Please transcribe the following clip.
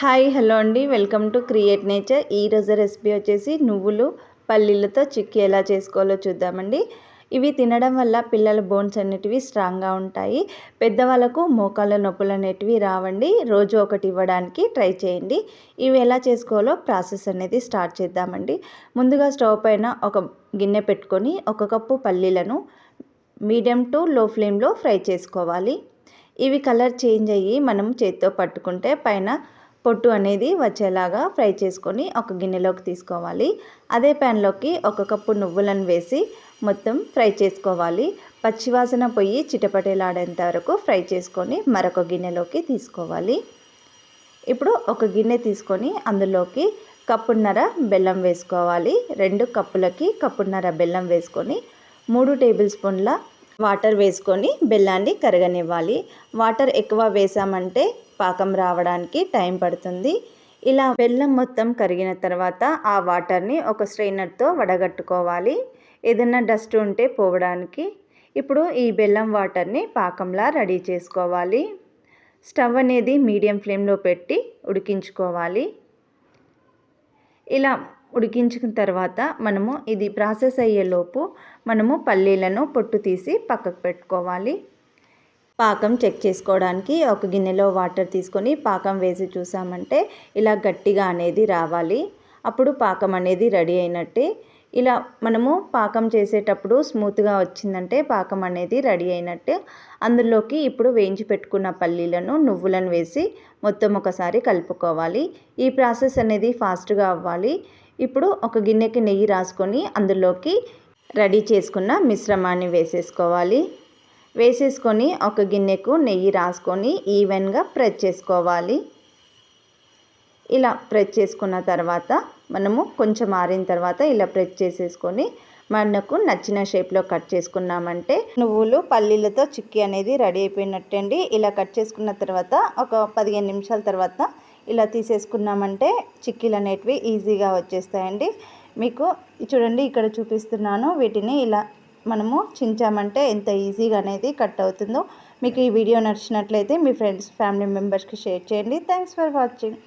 Hi hello అండి. Welcome to create nature. ఈరోజు recipe వచ్చేసి నువ్వులు పల్లీలతో చిక్కీ ఎలా చేసుకోవాలో చూద్దామండి. ఇవి తినడం వల్ల పిల్లల బోన్స్ అనేటివి స్ట్రాంగ్గా ఉంటాయి. పెద్దవాళ్ళకు మోకాళ్ళ నొప్పులు అనేటివి రావండి. రోజు ఒకటి ఇవ్వడానికి ట్రై చేయండి. ఇవి ఎలా చేసుకోవాలో ప్రాసెస్ అనేది స్టార్ట్ చేద్దామండి. ముందుగా స్టవ్ పైన ఒక గిన్నె పెట్టుకొని ఒక కప్పు పల్లీలను మీడియం టు లో ఫ్లేమ్లో ఫ్రై చేసుకోవాలి. ఇవి కలర్ చేంజ్ అయ్యి మనం చేత్తో పట్టుకుంటే పైన పొట్టు అనేది వచ్చేలాగా ఫ్రై చేసుకొని ఒక గిన్నెలోకి తీసుకోవాలి. అదే ప్యాన్లోకి ఒక కప్పు నువ్వులను వేసి మొత్తం ఫ్రై చేసుకోవాలి. పచ్చివాసన పొయ్యి చిటపటేలాడేంత వరకు ఫ్రై చేసుకొని మరొక గిన్నెలోకి తీసుకోవాలి. ఇప్పుడు ఒక గిన్నె తీసుకొని అందులోకి కప్పున్నర బెల్లం వేసుకోవాలి. రెండు కప్పులకి కప్పున్నర బెల్లం వేసుకొని మూడు టేబుల్ స్పూన్ల వాటర్ వేసుకొని బెల్లాన్ని కరగనివ్వాలి. వాటర్ ఎక్కువ వేసామంటే పాకం రావడానికి టైం పడుతుంది. ఇలా బెల్లం మొత్తం కరిగిన తర్వాత ఆ వాటర్ని ఒక స్ట్రైనర్తో వడగట్టుకోవాలి. ఏదైనా డస్ట్ ఉంటే పోవడానికి. ఇప్పుడు ఈ బెల్లం వాటర్ని పాకంలా రెడీ చేసుకోవాలి. స్టవ్ అనేది మీడియం ఫ్లేమ్లో పెట్టి ఉడికించుకోవాలి. ఇలా ఉడికించిన తర్వాత మనము ఇది ప్రాసెస్ అయ్యేలోపు మనము పల్లీలను పొట్టు తీసి పక్కకు పెట్టుకోవాలి. పాకం చెక్ చేసుకోవడానికి ఒక గిన్నెలో వాటర్ తీసుకొని పాకం వేసి చూసామంటే ఇలా గట్టిగా అనేది రావాలి. అప్పుడు పాకం అనేది రెడీ అయినట్టే. ఇలా మనము పాకం చేసేటప్పుడు స్మూత్గా వచ్చిందంటే పాకం అనేది రెడీ అయినట్టే. అందులోకి ఇప్పుడు వేయించి పెట్టుకున్న పల్లీలను నువ్వులను వేసి మొత్తం ఒకసారి కలుపుకోవాలి. ఈ ప్రాసెస్ అనేది ఫాస్ట్గా అవ్వాలి. ఇప్పుడు ఒక గిన్నెకి నెయ్యి రాసుకొని అందులోకి రెడీ చేసుకున్న మిశ్రమాన్ని వేసేసుకోవాలి. వేసేసుకొని ఒక గిన్నెకు నెయ్యి రాసుకొని ఈవెన్గా ప్రెస్ చేసుకోవాలి. ఇలా ప్రెస్ చేసుకున్న తర్వాత మనము కొంచెం ఆరిన తర్వాత ఇలా ప్రెస్ చేసేసుకొని మనకు నచ్చిన షేప్లో కట్ చేసుకున్నామంటే నువ్వులు పల్లీలతో చిక్కీ అనేది రెడీ అయిపోయినట్టండి. ఇలా కట్ చేసుకున్న తర్వాత ఒక పదిహేను నిమిషాల తర్వాత ఇలా తీసేసుకున్నామంటే చిక్కీలు అనేటివి ఈజీగా వచ్చేస్తాయండి. మీకు చూడండి ఇక్కడ చూపిస్తున్నాను. వీటిని ఇలా మనము చించామంటే ఎంత ఈజీగా అనేది కట్ అవుతుందో. మీకు ఈ వీడియో నచ్చినట్లయితే మీ ఫ్రెండ్స్ ఫ్యామిలీ మెంబర్స్కి షేర్ చేయండి. Thanks for watching.